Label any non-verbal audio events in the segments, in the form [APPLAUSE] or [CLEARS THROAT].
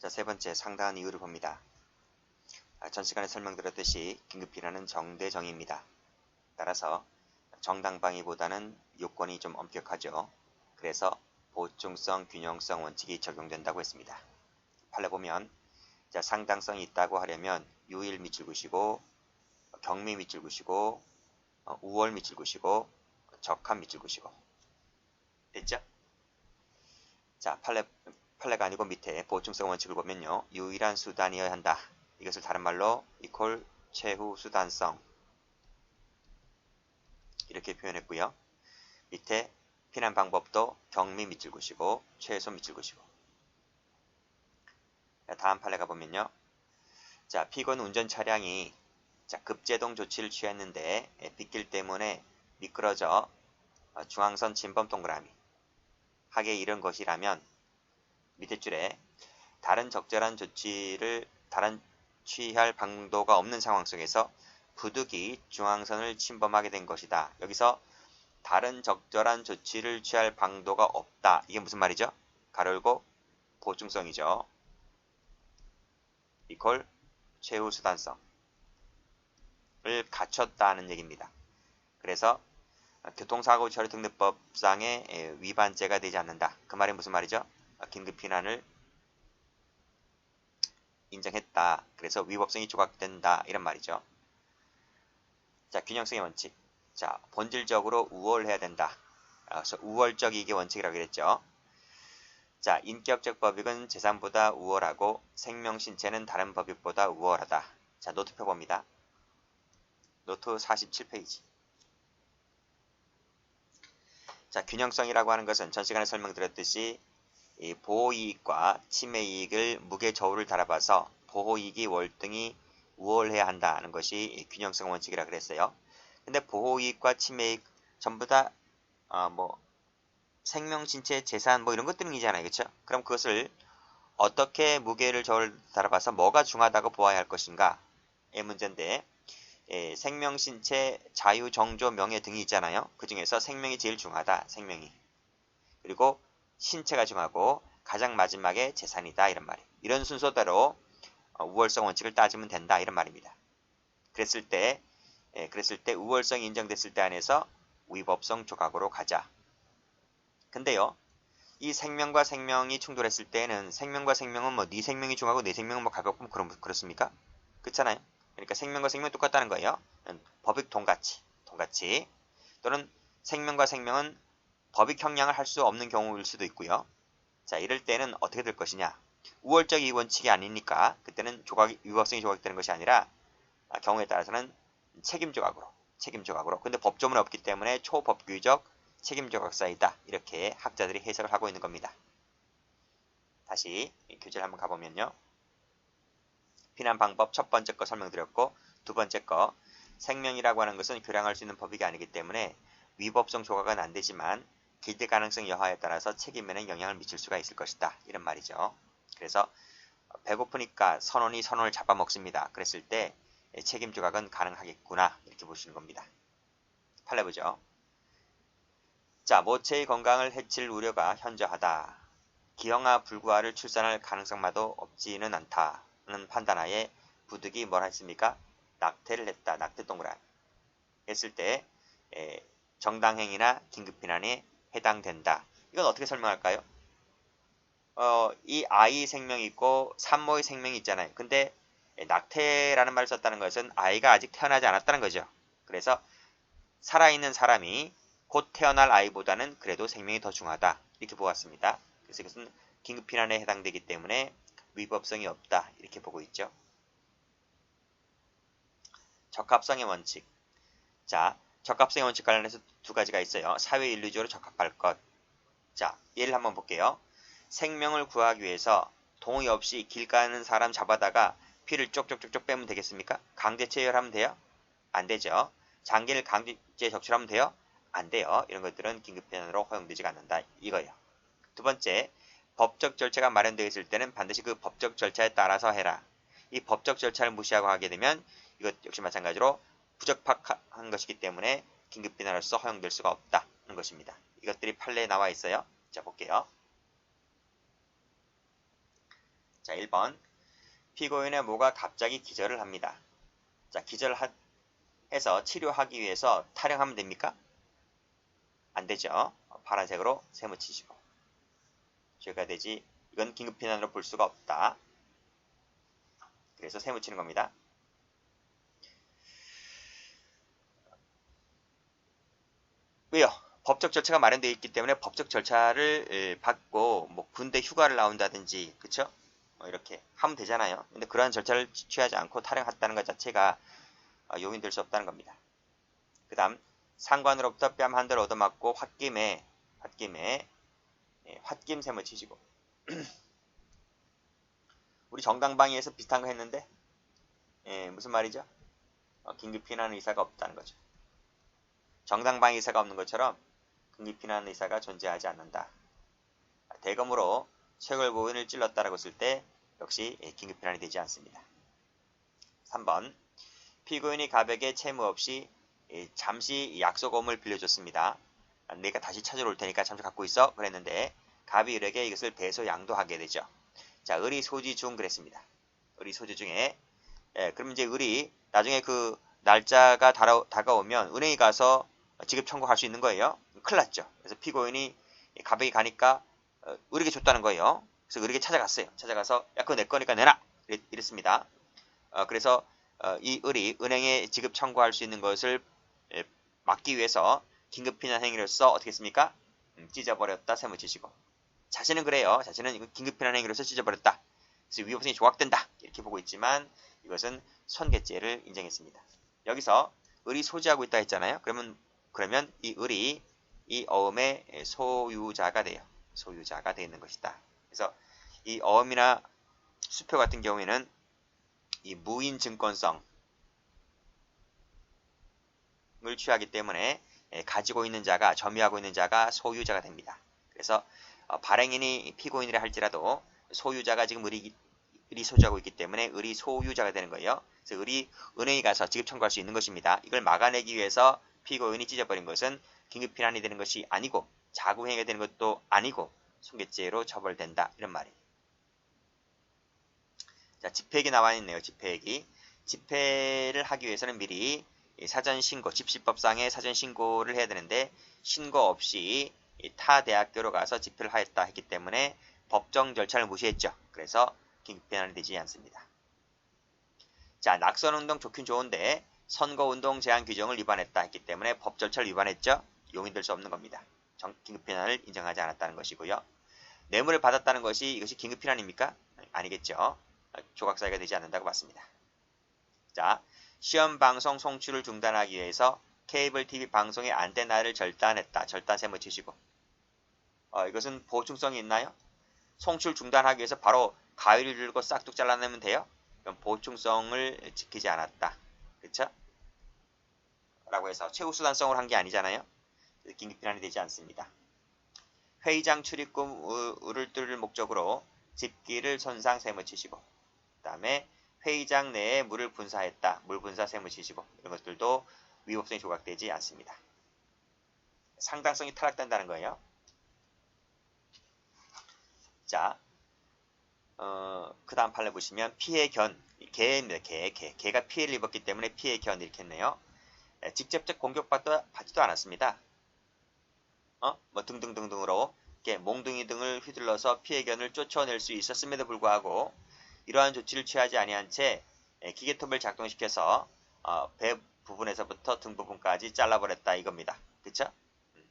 자, 세 번째 상당한 이유를 봅니다. 아, 전 시간에 설명드렸듯이 긴급비난은 정대정입니다. 따라서 정당방위보다는 요건이 좀 엄격하죠. 그래서 보충성, 균형성 원칙이 적용된다고 했습니다. 판례 보면 자, 상당성이 있다고 하려면 유일 밑줄구시고 경미 밑줄구시고 어, 우월 밑줄구시고 적합 밑줄구시고 됐죠? 자, 판례, 판례가 아니고 밑에 보충성 원칙을 보면요. 유일한 수단이어야 한다. 이것을 다른 말로 이퀄 최후 수단성 이렇게 표현했고요. 밑에 피난 방법도 경미 밑줄 구시고 최소 밑줄 구시고 다음 판례가 보면요. 자, 피건 운전 차량이 자, 급제동 조치를 취했는데 빗길 때문에 미끄러져 어, 중앙선 진범 동그라미 하게 이른 것이라면 밑에 줄에 다른 적절한 조치를 다른 취할 방도가 없는 상황 속에서 부득이 중앙선을 침범하게 된 것이다. 여기서 다른 적절한 조치를 취할 방도가 없다. 이게 무슨 말이죠? 가로열고 보충성이죠. 이퀄 최후 수단성을 갖췄다는 얘기입니다. 그래서 교통사고 처리 등록법상의 위반죄가 되지 않는다. 그 말이 무슨 말이죠? 긴급 피난을 인정했다. 그래서 위법성이 조각된다. 이런 말이죠. 자, 균형성의 원칙. 자, 본질적으로 우월해야 된다. 그래서 우월적 이게 원칙이라고 그랬죠. 자, 인격적 법익은 재산보다 우월하고 생명 신체는 다른 법익보다 우월하다. 자, 노트 펴봅니다. 노트 47페이지. 자, 균형성이라고 하는 것은 전 시간에 설명드렸듯이 보호이익과 침해이익을 무게 저울을 달아봐서 보호이익이 월등히 우월해야 한다는 것이 균형성 원칙이라 그랬어요. 근데 보호이익과 침해이익 전부 다 어, 뭐 생명, 신체, 재산 뭐 이런 것들이잖아요. 그렇죠? 그럼 그것을 어떻게 무게를 저울 달아봐서 뭐가 중하다고 보아야 할 것인가의 문제인데 예, 생명, 신체, 자유, 정조, 명예 등이 있잖아요. 그 중에서 생명이 제일 중하다. 생명이. 그리고 신체가 중하고 가장 마지막에 재산이다 이런 말이에요. 이런 순서대로 어, 우월성 원칙을 따지면 된다 이런 말입니다. 그랬을 때 예, 그랬을 때 우월성이 인정됐을 때 안에서 위법성 조각으로 가자. 근데요. 이 생명과 생명이 충돌했을 때는 생명과 생명은 뭐 네 생명이 중하고 내 생명은 뭐 가볍고 뭐 그런 그렇습니까? 그렇잖아요. 그러니까 생명과 생명은 똑같다는 거예요. 법익 동같이, 동같이 또는 생명과 생명은 법익 형량을 할 수 없는 경우일 수도 있고요. 자, 이럴 때는 어떻게 될 것이냐? 우월적 이 원칙이 아니니까 그때는 조각 위법성이 조각되는 것이 아니라 아, 경우에 따라서는 책임 조각으로, 책임 조각으로. 근데 법조문이 없기 때문에 초법규적 책임 조각 사이다. 이렇게 학자들이 해석을 하고 있는 겁니다. 다시 교재를 한번 가보면요. 피난 방법 첫 번째 거 설명드렸고 두 번째 거 생명이라고 하는 것은 교량할 수 있는 법익이 아니기 때문에 위법성 조각은 안 되지만 기대 가능성 여하에 따라서 책임에는 영향을 미칠 수가 있을 것이다. 이런 말이죠. 그래서 배고프니까 선원이 선원을 잡아먹습니다. 그랬을 때 책임 조각은 가능하겠구나. 이렇게 보시는 겁니다. 팔레 보죠. 자, 모체의 건강을 해칠 우려가 현저하다. 기형아 불구아를 출산할 가능성마도 없지는 않다는 판단하에 부득이 뭘 했습니까? 낙태를 했다. 낙태 동그란 했을 때 정당행위나 긴급비난에 해당된다. 이건 어떻게 설명할까요? 어, 이 아이 생명이 있고 산모의 생명이 있잖아요. 근데 낙태라는 말을 썼다는 것은 아이가 아직 태어나지 않았다는 거죠. 그래서 살아있는 사람이 곧 태어날 아이보다는 그래도 생명이 더 중하다. 이렇게 보았습니다. 그래서 이것은 긴급피난에 해당되기 때문에 위법성이 없다. 이렇게 보고 있죠. 적합성의 원칙. 자, 적합성의 원칙 관련해서 두 가지가 있어요. 사회 인류적으로 적합할 것. 자, 예를 한번 볼게요. 생명을 구하기 위해서 동의 없이 길 가는 사람 잡아다가 피를 쪽쪽쪽쪽 빼면 되겠습니까? 강제 체열하면 돼요? 안 되죠. 장기를 강제 적출하면 돼요? 안 돼요. 이런 것들은 긴급편으로 허용되지 않는다. 이거예요. 두 번째, 법적 절차가 마련되어 있을 때는 반드시 그 법적 절차에 따라서 해라. 이 법적 절차를 무시하고 하게 되면 이것 역시 마찬가지로 부적합한 것이기 때문에 긴급 비난으로서 허용될 수가 없다는 것입니다. 이것들이 판례에 나와 있어요. 자 볼게요. 자, 1번. 피고인의 모가 갑자기 기절을 합니다. 자, 기절해서 치료하기 위해서 타령하면 됩니까? 안 되죠. 파란색으로 세무 치시고. 죄가 되지. 이건 긴급 피난으로 볼 수가 없다. 그래서 세무 치는 겁니다. 왜요? 법적 절차가 마련되어 있기 때문에 법적 절차를 받고 뭐 군대 휴가를 나온다든지 그쵸? 뭐 이렇게 하면 되잖아요. 근데 그러한 절차를 취하지 않고 타령했다는 것 자체가 어, 용인될 수 없다는 겁니다. 그 다음 상관으로부터 뺨 한대 얻어맞고 홧김에 홧김에 예, 홧김 셈을 치시고 [CLEARS THROAT] 우리 정당방위에서 비슷한 거 했는데 예, 무슨 말이죠? 어, 긴급 피난 의사가 없다는 거죠. 정당방위 의사가 없는 것처럼 긴급 피난 의사가 존재하지 않는다. 대검으로 쇄골부인을 찔렀다라고 했을 때 역시 예, 긴급 피난이 되지 않습니다. 3번 피고인이 가백에 채무 없이 예, 잠시 약속금을 빌려줬습니다. 내가 다시 찾으러 올 테니까 잠시 갖고 있어 그랬는데 갑이 을에게 이것을 배소 양도하게 되죠. 자, 을이 소지 중 그랬습니다. 을이 소지 중에 예, 그럼 이제 을이 나중에 그 날짜가 다가오면 은행에 가서 지급 청구할 수 있는 거예요. 큰일 났죠. 그래서 피고인이 가백이 가니까 어, 을에게 줬다는 거예요. 그래서 을에게 찾아갔어요. 찾아가서 야 그거 내 거니까 내놔 이랬 습니다. 어, 그래서 어, 이 을이 은행에 지급 청구할 수 있는 것을 예, 막기 위해서 긴급 피난 행위로서 어떻게 했습니까? 음, 찢어버렸다 세무치시고 자신은 그래요. 자신은 긴급 피난 행위로서 찢어버렸다. 그래서 위법성이 조각된다. 이렇게 보고 있지만 이것은 손괴죄를 인정했습니다. 여기서 을이 소지하고 있다 했잖아요. 그러면 그러면 이 을이 이 어음의 소유자가 돼요. 소유자가 되는 것이다. 그래서 이 어음이나 수표 같은 경우에는 이 무인 증권성을 취하기 때문에 가지고 있는 자가 점유하고 있는 자가 소유자가 됩니다. 그래서 어, 발행인이 피고인이라 할지라도 소유자가 지금 을이, 을이 소유하고 있기 때문에 을이 소유자가 되는 거예요. 그래서 을이 은행에 가서 지급 청구할 수 있는 것입니다. 이걸 막아내기 위해서 피고인이 찢어버린 것은 긴급 피난이 되는 것이 아니고 자구행위가 되는 것도 아니고 손괴죄로 처벌된다 이런 말이에요. 자, 집회액이 나와 있네요. 집회액이. 집회를 하기 위해서는 미리 사전 신고, 집시법상의 사전 신고를 해야 되는데 신고 없이 타 대학교로 가서 집회를 하였다 했기 때문에 법정 절차를 무시했죠. 그래서 긴급 피난이 되지 않습니다. 자, 낙선운동 좋긴 좋은데 선거운동 제한 규정을 위반했다 했기 때문에 법 절차를 위반했죠. 용인될 수 없는 겁니다. 긴급 피난을 인정하지 않았다는 것이고요. 뇌물을 받았다는 것이 이것이 긴급 피난입니까? 아니겠죠. 조각 사유가 되지 않는다고 봤습니다. 자, 시험 방송 송출을 중단하기 위해서 케이블 TV 방송의 안테나를 절단했다. 절단셈을 치시고. 어, 이것은 보충성이 있나요? 송출 중단하기 위해서 바로 가위를 들고 싹둑 잘라내면 돼요? 그럼 보충성을 지키지 않았다. 그쵸? 라고 해서 최우수단성으로 한게 아니잖아요. 긴급 비난이 되지 않습니다. 회의장 출입구를 뚫을 목적으로 집기를 손상 세무 치시고 그 다음에 회의장 내에 물을 분사했다. 물 분사 세무 치시고 이런 것들도 위법성이 조각되지 않습니다. 상당성이 타락된다는 거예요. 자, 어, 그 다음 판례 보시면 피해 견, 개입니다. 개, 개. 개가 피해를 입었기 때문에 피해 견 이렇게 했네요. 네, 직접적 공격받지도 않았습니다. 어? 뭐 등등등등으로 이렇게 몽둥이 등을 휘둘러서 피해견을 쫓아낼 수 있었음에도 불구하고 이러한 조치를 취하지 아니한 채 예, 기계톱을 작동시켜서 어, 배 부분에서부터 등 부분까지 잘라버렸다 이겁니다. 그쵸? 음.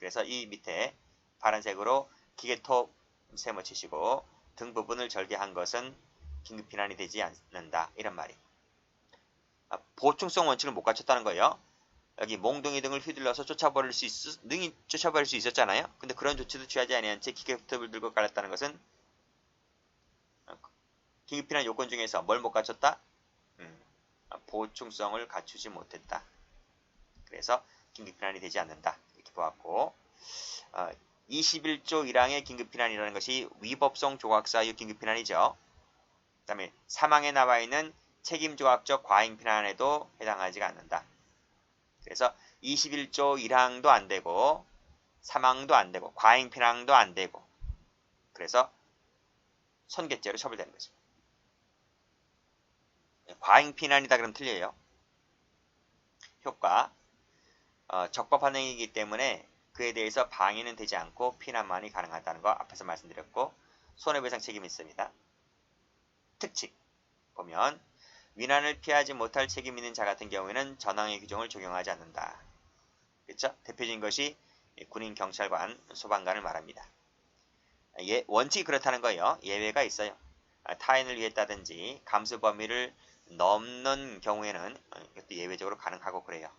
그래서 이 밑에 파란색으로 기계톱 세모 치시고 등 부분을 절개한 것은 긴급 피난이 되지 않는다. 이런 말이. 아, 보충성 원칙을 못 갖췄다는 거예요. 여기 몽둥이 등을 휘둘러서 쫓아버릴 수 있, 능이 쫓아버릴 수 있었잖아요. 근데 그런 조치도 취하지 아니한 채 기계톱을 들고 깔았다는 것은 어, 긴급 피난 요건 중에서 뭘 못 갖췄다? 음, 아, 보충성을 갖추지 못했다. 그래서 긴급 피난이 되지 않는다. 이렇게 보았고 어, 21조 1항의 긴급피난이라는 것이 위법성 조각사유 긴급피난이죠. 그 다음에 사망에 나와 있는 책임조각적 과잉피난에도 해당하지가 않는다. 그래서 21조 1항도 안 되고 사망도 안 되고 과잉피난도 안 되고 그래서 손괴죄로 처벌되는 거죠. 과잉 피난이다 그러면 틀려요. 효과 어, 적법한 행위이기 때문에 그에 대해서 방해는 되지 않고 피난만이 가능하다는 거 앞에서 말씀드렸고 손해배상 책임이 있습니다. 특칙 보면 위난을 피하지 못할 책임 있는 자 같은 경우에는 전항의 규정을 적용하지 않는다. 그렇죠? 대표적인 것이 군인, 경찰관, 소방관을 말합니다. 예, 원칙이 그렇다는 거예요. 예외가 있어요. 아, 타인을 위했다든지 감수 범위를 넘는 경우에는 어, 이것도 예외적으로 가능하고 그래요.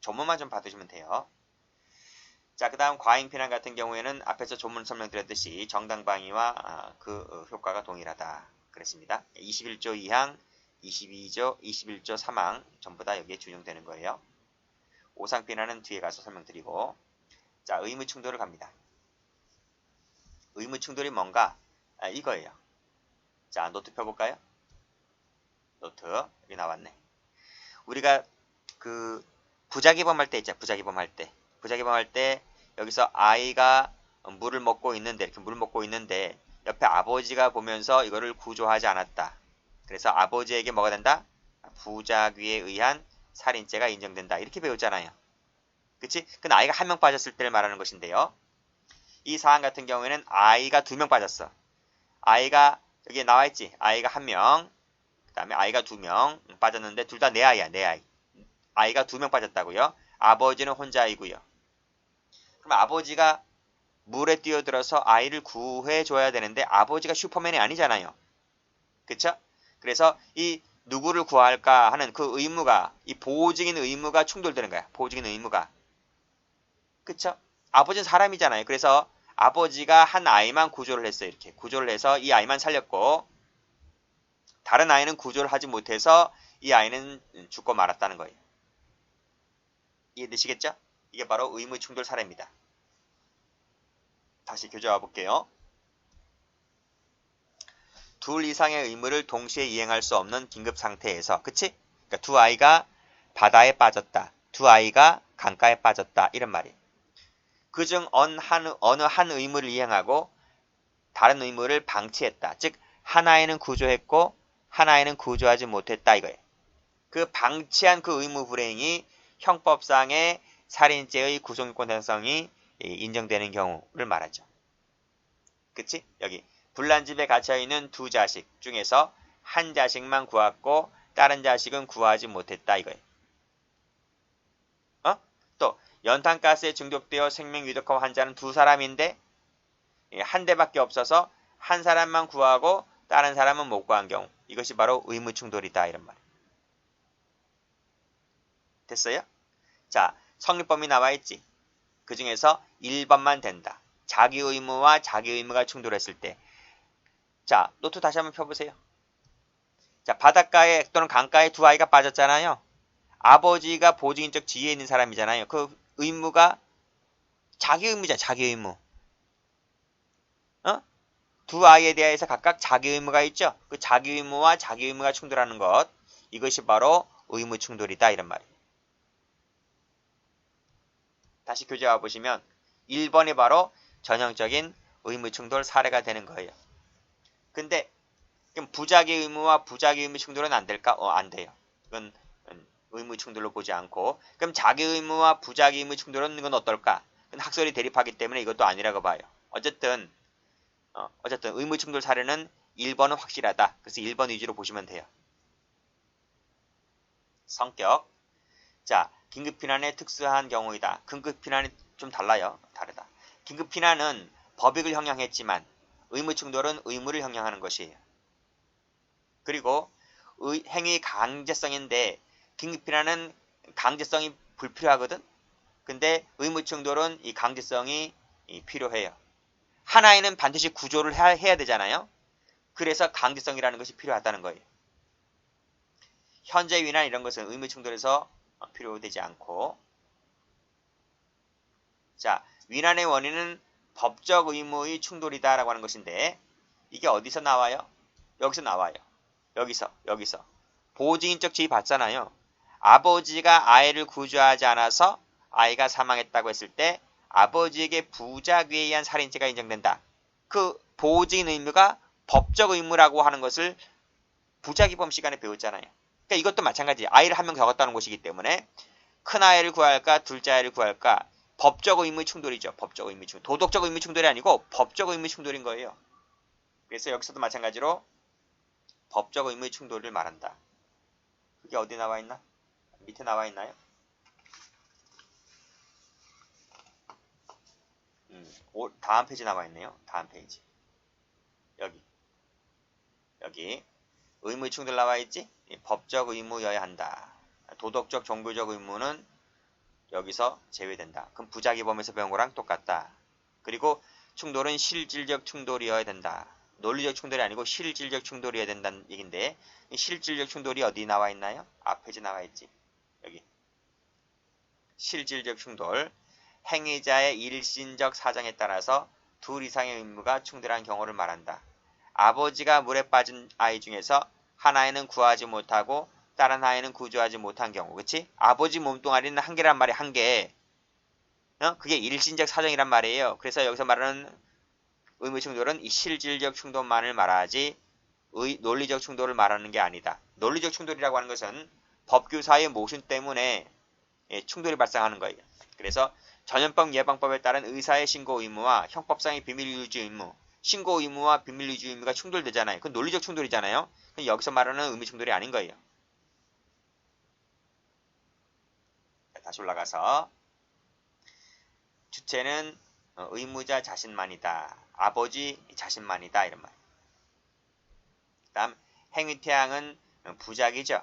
조문만 좀 받으시면 돼요. 자, 그 다음 과잉피난 같은 경우에는 앞에서 조문 설명드렸듯이 정당방위와 아, 그 어, 효과가 동일하다. 그랬습니다. 21조 2항, 22조, 21조 3항 전부 다 여기에 준용되는 거예요. 오상피난은 뒤에 가서 설명드리고 자, 의무 충돌을 갑니다. 의무 충돌이 뭔가? 아, 이거예요. 자, 노트 펴볼까요? 노트 여기 나왔네. 우리가 그 부작위범 할 때 있죠. 부작위범 할 때. 부작위범 할 때 여기서 아이가 물을 먹고 있는데 이렇게 물을 먹고 있는데 옆에 아버지가 보면서 이거를 구조하지 않았다. 그래서 아버지에게 뭐가 된다? 부작위에 의한 살인죄가 인정된다. 이렇게 배웠잖아요. 그치? 그 아이가 한 명 빠졌을 때를 말하는 것인데요. 이 사안 같은 경우에는 아이가 두 명 빠졌어. 아이가 여기에 나와 있지. 아이가 한 명, 그 다음에 아이가 두 명 빠졌는데 둘 다 내 아이야, 내 아이. 아이가 두 명 빠졌다고요. 아버지는 혼자이고요. 그럼 아버지가 물에 뛰어들어서 아이를 구해줘야 되는데 아버지가 슈퍼맨이 아니잖아요. 그쵸? 그래서 이 누구를 구할까 하는 그 의무가 이 보호적인 의무가 충돌되는 거야. 보호적인 의무가. 그쵸? 아버지는 사람이잖아요. 그래서 아버지가 한 아이만 구조를 했어요. 이렇게 구조를 해서 이 아이만 살렸고 다른 아이는 구조를 하지 못해서 이 아이는 죽고 말았다는 거예요. 이해되시겠죠? 이게 바로 의무 충돌 사례입니다. 다시 교재 와 볼게요. 둘 이상의 의무를 동시에 이행할 수 없는 긴급 상태에서 그치? 그러니까 두 아이가 바다에 빠졌다. 두 아이가 강가에 빠졌다. 이런 말이에요. 그중 어느 한 의무를 이행하고 다른 의무를 방치했다. 즉 하나에는 구조했고 하나에는 구조하지 못했다 이거예요. 그 방치한 그 의무 불행이 형법상의 살인죄의 구성권 형성이 인정되는 경우를 말하죠. 그치? 여기 불난집에 갇혀 있는 두 자식 중에서 한 자식만 구했고 다른 자식은 구하지 못했다 이거예요. 어? 또 연탄가스에 중독되어 생명 위독한 환자는 두 사람인데 한 대밖에 없어서 한 사람만 구하고 다른 사람은 못 구한 경우 이것이 바로 의무 충돌이다 이런 말. 됐어요? 자, 성립범위 나와 있지. 그 중에서 1번만 된다. 자기 의무와 자기 의무가 충돌했을 때. 자, 노트 다시 한번 펴보세요. 자, 바닷가에 또는 강가에 두 아이가 빠졌잖아요. 아버지가 보증인적 지위에 있는 사람이잖아요. 그 의무가 자기 의무잖아, 자기 의무. 어? 두 아이에 대해서 각각 자기 의무가 있죠. 그 자기 의무와 자기 의무가 충돌하는 것. 이것이 바로 의무 충돌이다. 이런 말이에요. 다시 교재 와 보시면 1번이 바로 전형적인 의무 충돌 사례가 되는 거예요. 근데 그럼 부작위 의무와 부작위 의무 충돌은 안 될까? 어, 안 돼요. 이건 의무 충돌로 보지 않고 그럼 자기 의무와 부작위 의무 충돌은 이건 어떨까? 그건 학설이 대립하기 때문에 이것도 아니라고 봐요. 어쨌든 어, 어쨌든 의무 충돌 사례는 1번은 확실하다. 그래서 1번 위주로 보시면 돼요. 성격 자 긴급 피난의 특수한 경우이다. 긴급 피난이 좀 달라요. 다르다. 긴급 피난은 법익을 형량했지만 의무 충돌은 의무를 형량하는 것이에요. 그리고 의, 행위 강제성인데 긴급 피난은 강제성이 불필요하거든. 근데 의무 충돌은 이 강제성이 필요해요. 하나에는 반드시 구조를 해야 되잖아요. 그래서 강제성이라는 것이 필요하다는 거예요. 현재 위난 이런 것은 의무 충돌에서 필요되지 않고 자 위난의 원인은 법적 의무의 충돌이다라고 하는 것인데 이게 어디서 나와요? 여기서 나와요. 여기서 여기서 보증인적 지위 받잖아요. 아버지가 아이를 구조하지 않아서 아이가 사망했다고 했을 때 아버지에게 부작위에 의한 살인죄가 인정된다. 그 보호적인 의무가 법적 의무라고 하는 것을 부작위범 시간에 배웠잖아요. 그러니까 이것도 마찬가지. 아이를 한 명 적었다는 것이기 때문에 큰 아이를 구할까 둘째 아이를 구할까 법적 의무 충돌이죠. 법적 의무 충돌. 도덕적 의무 충돌이 아니고 법적 의무 충돌인 거예요. 그래서 여기서도 마찬가지로 법적 의무 충돌을 말한다. 그게 어디 나와 있나? 밑에 나와 있나요? 음, 오, 다음 페이지 나와 있네요. 다음 페이지. 여기. 여기. 의무 충돌 나와 있지? 법적 의무여야 한다. 도덕적 종교적 의무는 여기서 제외된다. 그럼 부작위범에서 배운 거랑 똑같다. 그리고 충돌은 실질적 충돌이어야 된다. 논리적 충돌이 아니고 실질적 충돌이어야 된다는 얘긴데 실질적 충돌이 어디 나와 있나요? 앞에지 나와 있지. 여기. 실질적 충돌. 행위자의 일신적 사정에 따라서 둘 이상의 의무가 충돌한 경우를 말한다. 아버지가 물에 빠진 아이 중에서 하나에는 구하지 못하고 다른 아이는 구조하지 못한 경우, 그치? 아버지 몸뚱아리는 한 개란 말이 한 개. 어? 그게 일신적 사정이란 말이에요. 그래서 여기서 말하는 의무 충돌은 이 실질적 충돌만을 말하지 의, 논리적 충돌을 말하는 게 아니다. 논리적 충돌이라고 하는 것은 법규사의 모순 때문에 예, 충돌이 발생하는 거예요. 그래서 전염병 예방법에 따른 의사의 신고 의무와 형법상의 비밀 유지 의무, 신고 의무와 비밀 유지 의무가 충돌되잖아요. 그건 논리적 충돌이잖아요. 여기서 말하는 의무 충돌이 아닌 거예요. 다시 올라가서 주체는 어, 의무자 자신만이다. 아버지 자신만이다. 이런 말. 그 다음 행위태양은 부작이죠.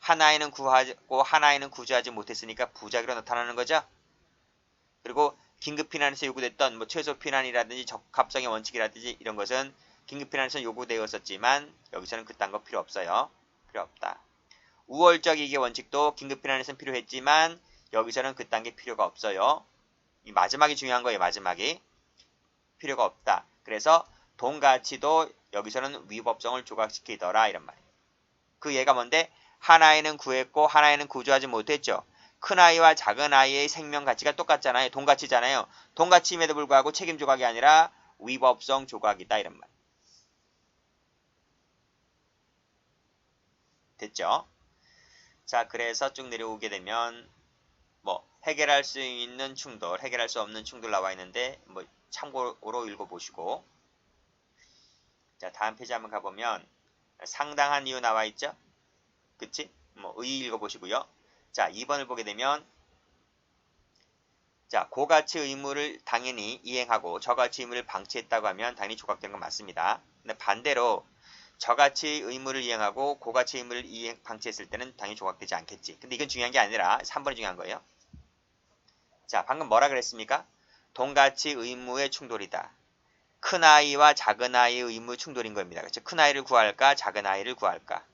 하나에는 구하고 하나에는 구조하지 못했으니까 부작위로 나타나는 거죠. 그리고 긴급 피난에서 요구됐던 뭐 최소 피난이라든지 적합성의 원칙이라든지 이런 것은 긴급 피난에서 요구되었었지만 여기서는 그딴 거 필요 없어요. 필요 없다. 우월적 이게 원칙도 긴급 피난에서는 필요했지만 여기서는 그딴 게 필요가 없어요. 이 마지막이 중요한 거예요. 마지막이 필요가 없다. 그래서 돈 가치도 여기서는 위법성을 조각시키더라 이런 말이에요. 그 예가 뭔데 하나에는 구했고 하나에는 구조하지 못했죠. 큰 아이와 작은 아이의 생명 가치가 똑같잖아요. 돈 가치잖아요. 돈 가치임에도 불구하고 책임 조각이 아니라 위법성 조각이다 이런 말. 됐죠? 자, 그래서 쭉 내려오게 되면 뭐 해결할 수 있는 충돌, 해결할 수 없는 충돌 나와 있는데 뭐 참고로 읽어보시고 자, 다음 페이지 한번 가보면 상당한 이유 나와 있죠? 그치? 뭐 의 읽어보시고요. 자, 2번을 보게 되면 자, 고가치 의무를 당연히 이행하고 저가치 의무를 방치했다고 하면 당연히 조각되는 건 맞습니다. 근데 반대로 저가치 의무를 이행하고 고가치 의무를 이행, 방치했을 때는 당연히 조각되지 않겠지. 근데 이건 중요한 게 아니라 3번이 중요한 거예요. 자, 방금 뭐라 그랬습니까? 동가치 의무의 충돌이다. 큰 아이와 작은 아이의 의무 충돌인 겁니다. 그렇죠? 큰 아이를 구할까, 작은 아이를 구할까?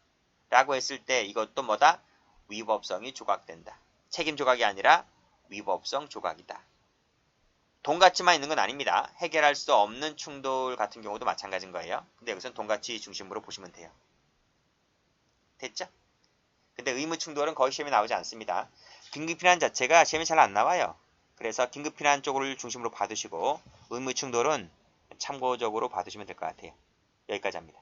라고 했을 때 이것도 뭐다? 위법성이 조각된다. 책임 조각이 아니라 위법성 조각이다. 돈가치만 있는 건 아닙니다. 해결할 수 없는 충돌 같은 경우도 마찬가지인 거예요. 근데 여기서는 돈가치 중심으로 보시면 돼요. 됐죠? 근데 의무 충돌은 거의 시험에 나오지 않습니다. 긴급피난 자체가 시험에 잘 안 나와요. 그래서 긴급피난 쪽을 중심으로 봐두시고 의무 충돌은 참고적으로 봐두시면 될 것 같아요. 여기까지 합니다.